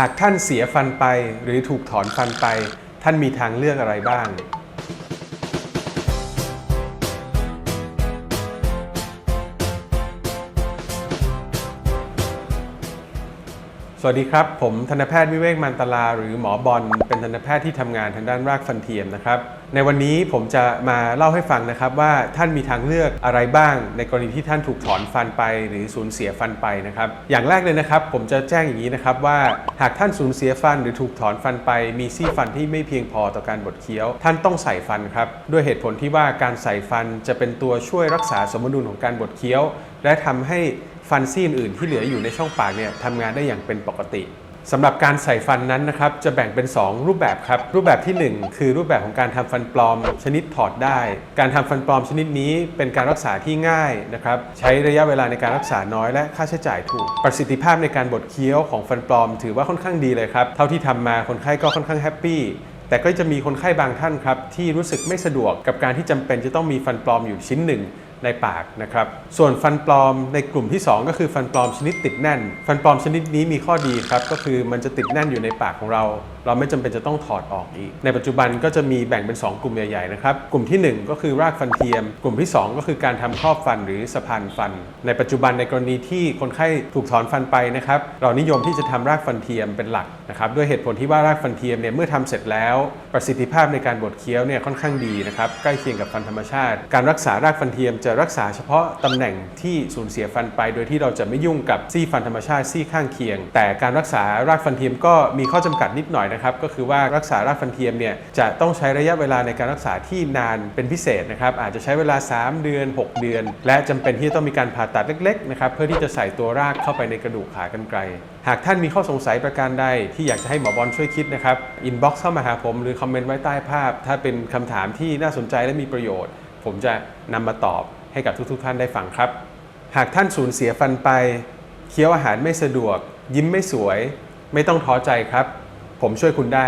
หากท่านเสียฟันไปหรือถูกถอนฟันไป ท่านมีทางเลือกอะไรบ้าง สวัสดีครับ ผมทันตแพทย์วิเวกมันตลาหรือหมอบอลเป็นทันตแพทย์ที่ทำงานทางด้านรากฟันเทียมนะครับในวันนี้ผมจะมาเล่าให้ฟังนะครับว่าท่านมีทางเลือกอะไรบ้าง ในกรณีที่ท่านถูกถอนฟันไป หรือสูญเสียฟันไปนะครับอย่างแรกเลยนะครับ ผมจะแจ้งอย่างนี้นะครับว่าหากท่านสูญเสียฟัน หรือถูกถอนฟันไป มีซี่ฟันที่ไม่เพียงพอต่อการบดเคี้ยว ท่านต้องใส่ฟันครับด้วยเหตุผลที่ว่าการใส่ฟันจะเป็นตัวช่วยรักษาสมดุลของการบดเคี้ยว และทำให้ฟันซี่อื่นที่เหลืออยู่ในช่องปากเนี่ยทำงานได้อย่างเป็นปกติ สำหรับการใส่ฟันนั้นนะครับจะแบ่งเป็น 2 รูปแบบครับ รูปแบบทีหนึ่1 คือรูปแบบของการทำฟันปลอม ชนิดถอดได้ การทำฟันปลอมชนิดนี้เป็นการรักษาที่ง่ายนะครับใช้ระยะเวลาในการรักษาน้อยและค่าใช้จ่ายถูก ประสิทธิภาพในการบดเคี้ยวของฟันปลอม ถือว่าค่อนข้างดีเลยครับเท่าที่ทำมาคนไข้ก็ค่อนข้างแฮปปี้แต่ก็จะมีคนไข้บางท่านครับที่รู้สึกไม่สะดวกกับการที่จำเป็นจะต้องมีฟันปลอมอยู่ชิ้นหนึ่ง ในปากนะครับ ส่วนฟันปลอมในกลุ่มที่ 2 ก็คือฟันปลอมชนิดติดแน่น ฟันปลอมชนิดนี้มีข้อดีครับก็คือมันจะติดแน่นอยู่ในปากของเรา เราไม่จำเป็นจะต้องถอดออกอีก ในปัจจุบันก็จะมีแบ่งเป็น 2 กลุ่มใหญ่ๆนะครับ กลุ่มทีหนึ่1 ก็คือรากฟันเทียม กลุ่มที่ 2 ก็คือการทำครอบฟันหรือสะพานฟัน ในปัจจุบันในกรณีที่คนไข้ถูกถอนฟันไปนะครับ เรานิยมที่จะทำรากฟันเทียมเป็นหลักนะครับด้วยเหตุผลที่ว่ารากฟันเทียมเนี่ยเมื่อทำเสร็จแล้ว ประสิทธิภาพในการบดเคี้ยวเนี่ยค่อนข้างดีนะครับใกล้เคียงกับฟันธรรมชาติ การรักษารากฟันเทียมจะรักษาเฉพาะตำแหน่งที่สูญเสียฟันไป โดยที่เราจะไม่ยุ่งกับซี่ฟันธรรมชาติซี่ข้างเคียง แต่การรักษารากฟันเทียมก็มีข้อจำกัดนิดหน่อยนะครับก็คือว่ารักษารากฟันเทียมเนี่ยจะต้องใช้ระยะเวลาในการรักษาที่นานเป็นพิเศษนะครับอาจจะใช้เวลา 3 เดือน 6 เดือน และจำเป็นที่จะต้องมีการผ่าตัดเล็กๆนะครับเพื่อที่จะใส่ตัวรากเข้าไปในกระดูกขากรรไกรหากท่านมีข้อสงสัยประการใดที่อยากจะให้หมอบอลช่วยคิดนะครับอินบ็อกซ์เข้ามาหาผม หรือคอมเมนต์ไว้ใต้ภาพ ถ้าเป็นคำถามที่น่าสนใจและมีประโยชน์ ผมจะนำมาตอบให้กับทุกๆ ท่านได้ฟังครับ หากท่านสูญเสียฟันไป เคี้ยวอาหารไม่สะดวก ยิ้มไม่สวย ไม่ต้องท้อใจครับ ผมช่วยคุณได้